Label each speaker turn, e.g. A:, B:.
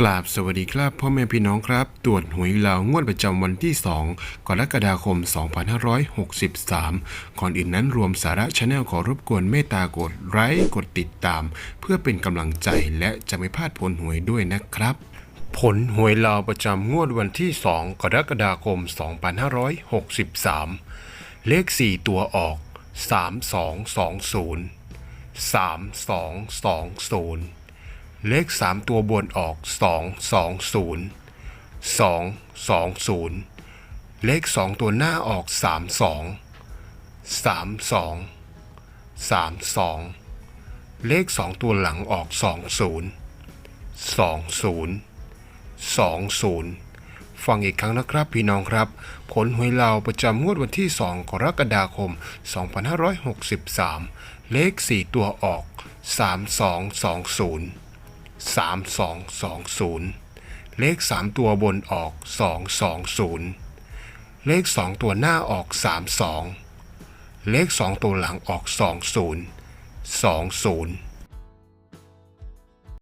A: กราบสวัสดีครับพ่อแม่พี่น้องครับ ตรวจหวยลาวงวดประจำวันที่ 2 กรกฎาคม 2563 ก่อนอื่นนั้นรวมสาระชาแนลขอรบกวนเมตตากดไลค์กดติดตาม เพื่อเป็นกำลังใจและจะไม่พลาดผลหวยด้วยนะครับ ผลหวยลาวประจำงวดวันที่ 2 กรกฎาคม 2563 เลข 4 ตัวออก 3220 3220 เลข 3 ตัวบนออก 220 220 เลข 2 ตัวหน้าออก 32 32 32 เลข 2 ตัวหลังออก 20 20 20 ฟังอีกครั้งนะครับพี่น้องครับ ผลหวยลาประจำงวดวันที่ 2 กรกฎาคม 2563 เลข 4 ตัวออก 3220 3220 เลข 3 ตัวบนออก 220 เลข 2 ตัวหน้าออก 32 เลข 2 ตัวหลังออก 20 20